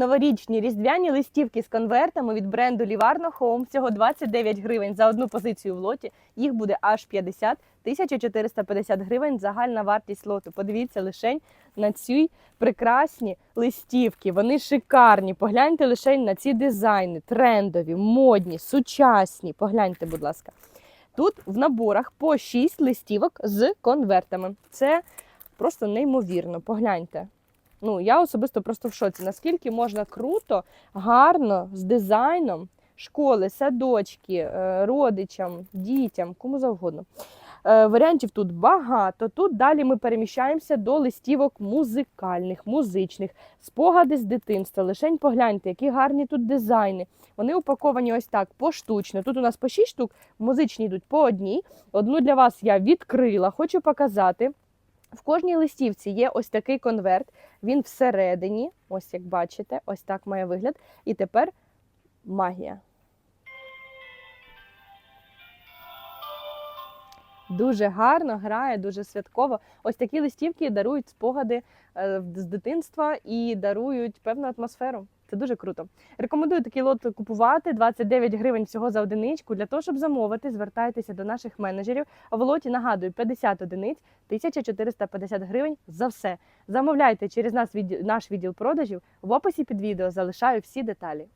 Новорічні різдвяні листівки з конвертами від бренду Livarno Home всього 29 гривень за одну позицію в лоті. Їх буде аж 50, 1450 гривень загальна вартість лоту. Подивіться лишень на ці прекрасні листівки. Вони шикарні. Погляньте лишень на ці дизайни, трендові, модні, сучасні. Погляньте, будь ласка. Тут в наборах по 6 листівок з конвертами. Це просто неймовірно. Погляньте. Ну, я особисто просто в шоці. Наскільки можна круто, гарно, з дизайном школи, садочки, е, родичам, дітям, кому завгодно. Е, Варіантів тут багато. Тут далі ми переміщаємося до листівок музикальних, музичних, спогади з дитинства. Лишень погляньте, які гарні тут дизайни. Вони упаковані ось так поштучно. Тут у нас по 6 штук, музичні йдуть по одній. Одну для вас я відкрила, хочу показати. В кожній листівці є ось такий конверт. Він всередині, ось як бачите, ось так має вигляд. І тепер магія. Дуже гарно грає, дуже святково. Ось такі листівки дарують спогади е, з дитинства і дарують певну атмосферу. Це дуже круто. Рекомендую такий лот купувати 29 гривень всього за одиничку. Для того, щоб замовити, звертайтеся до наших менеджерів. А в лоті нагадую 50 одиниць, 1450 гривень за все. Замовляйте через нас відділ- наш відділ продажів. В описі під відео залишаю всі деталі.